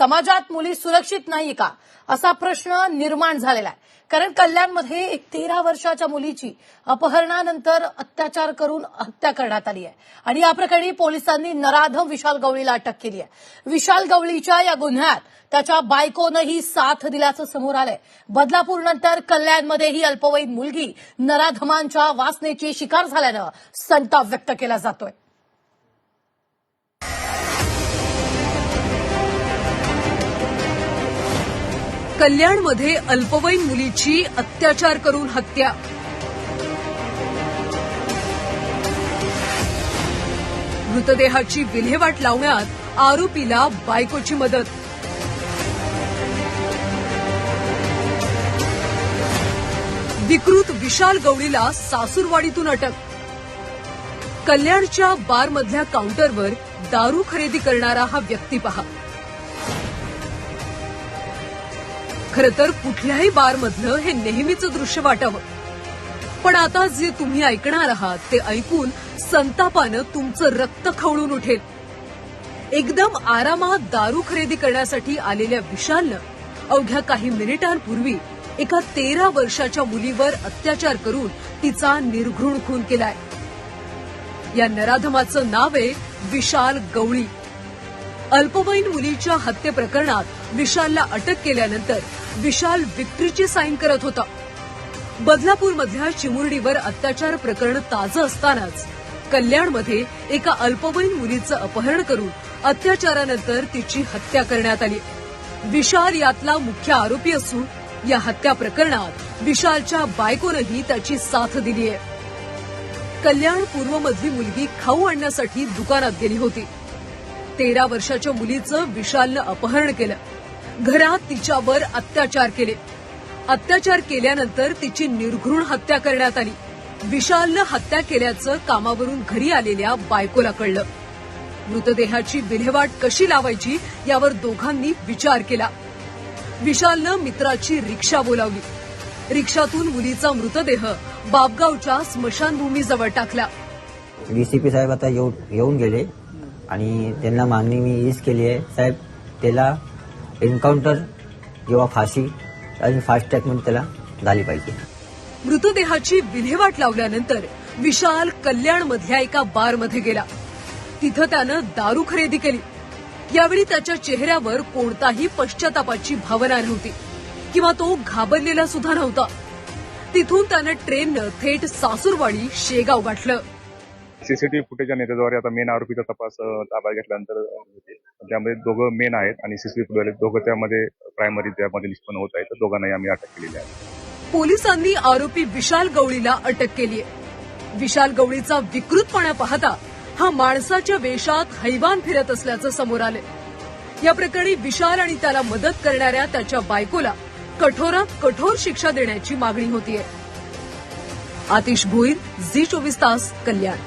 समाजात मुली सुरक्षित नाही का? असा प्रश्न निर्माण झालेला आहे. कारण कल्याणमध्ये एक तेरा वर्षाच्या मुलीची अपहरणानंतर अत्याचार करून हत्या करण्यात आली आहे. आणि या प्रकरणी पोलिसांनी नराधम विशाल गवळीला अटक केली आहे. विशाल गवळीच्या या गुन्ह्यात त्याच्या बायकोनंही साथ दिल्याचं समोर आलंय. बदलापूरनंतर कल्याणमध्ये कल्याणमध्येही अल्पवयीन मुलगी नराधमांच्या वासनेची शिकार झाल्यानं संताप व्यक्त केला जातोय. कल्याणमध्ये अल्पवयीन मुलीची अत्याचार करून हत्या. मृतदेहाची विल्हेवाट लावण्यात आरोपीला बायकोची मदत. विकृत विशाल गवळीला सासूरवाडीतून अटक. कल्याणच्या बारमधल्या काउंटरवर दारू खरेदी करणारा हा व्यक्ती पहा. खरं तर कुठल्याही बारमधलं हे नेहमीचं दृश्य वाटावं. पण आता जे तुम्ही ऐकणार आहात ते ऐकून संतापानं तुमचं रक्त खवळून उठेल. एकदम आरामात दारू खरेदी करण्यासाठी आलेल्या विशालनं अवघ्या काही मिनिटांपूर्वी एका तेरा वर्षाच्या मुलीवर अत्याचार करून तिचा निर्घृण खून केलाय. या नराधमाचं नाव आहे विशाल गवळी. अल्पवयीन मुलीच्या हत्ये प्रकरणात विशालला अटक केल्यानंतर विशाल विक्ट्रीची साईन करत होता. बदलापूरमधल्या चिमुरडीवर अत्याचार प्रकरण ताजं असतानाच कल्याणमध्ये एका अल्पवयीन मुलीचं अपहरण करून अत्याचारानंतर तिची हत्या करण्यात आली. विशाल यातला मुख्य आरोपी असून या हत्या प्रकरणात विशालच्या बायकोनंही त्याची साथ दिली आहे. कल्याण पूर्वमधली मुलगी खाऊ आणण्यासाठी दुकानात गेली होती. तेरा वर्षाच्या मुलीचं विशालनं अपहरण केलं. घरात तिच्यावर अत्याचार केले. अत्याचार केल्यानंतर तिची निर्घृण हत्या करण्यात आली. विशालनं हत्या केल्याचं कामावरून घरी आलेल्या बायकोला कळलं. मृतदेहाची विल्हेवाट कशी लावायची यावर दोघांनी विचार केला. विशालनं मित्राची रिक्षा बोलावली. रिक्षातून मुलीचा मृतदेह बाबगावच्या स्मशानभूमीजवळ टाकला. डीसीपी साहेब आता येऊन गेले आणि त्यांना मागणी मी हीच केली आहे. साहेब त्याला एन्काउंटर किंवा फाशी आणि फास्ट ट्रॅकमध्ये त्याला झाली पाहिजे. मृतदेहाची विल्हेवाट लावल्यानंतर विशाल कल्याणमधल्या एका बारमध्ये गेला. तिथं त्यानं दारू खरेदी केली. यावेळी त्याच्या चेहऱ्यावर कोणताही पश्चातापाची भावना नव्हती किंवा तो घाबरलेला सुद्धा नव्हता. तिथून त्यानं ट्रेननं थेट सासूरवाडी शेगाव गाठलं. सीसीटीव्ही फुटेजच्या नेत्याद्वारे आता मेन आरोपीचा तपास ताब्यात घेतल्यानंतर त्यामध्ये दोघं मेन आहेत आणि सीसीटीव्ही फुटेज दोघं त्यामध्ये प्रायमरी त्यामध्ये निष्पन्न होत आहे. दोघांनाही आम्ही अटक केलेली आहे. पोलिसांनी आरोपी विशाल गवळीला अटक केली आहे. विशाल गवळीचा विकृतपणा पाहता हा माणसाच्या वेशात हैवान फिरत असल्याचं समोर आले या प्रकरणी विशाल आणि त्याला मदत करणाऱ्या त्याच्या बायकोला कठोरात कठोर शिक्षा देण्याची मागणी होतीये. आतिश भोईर झी चोवीस तास कल्याण.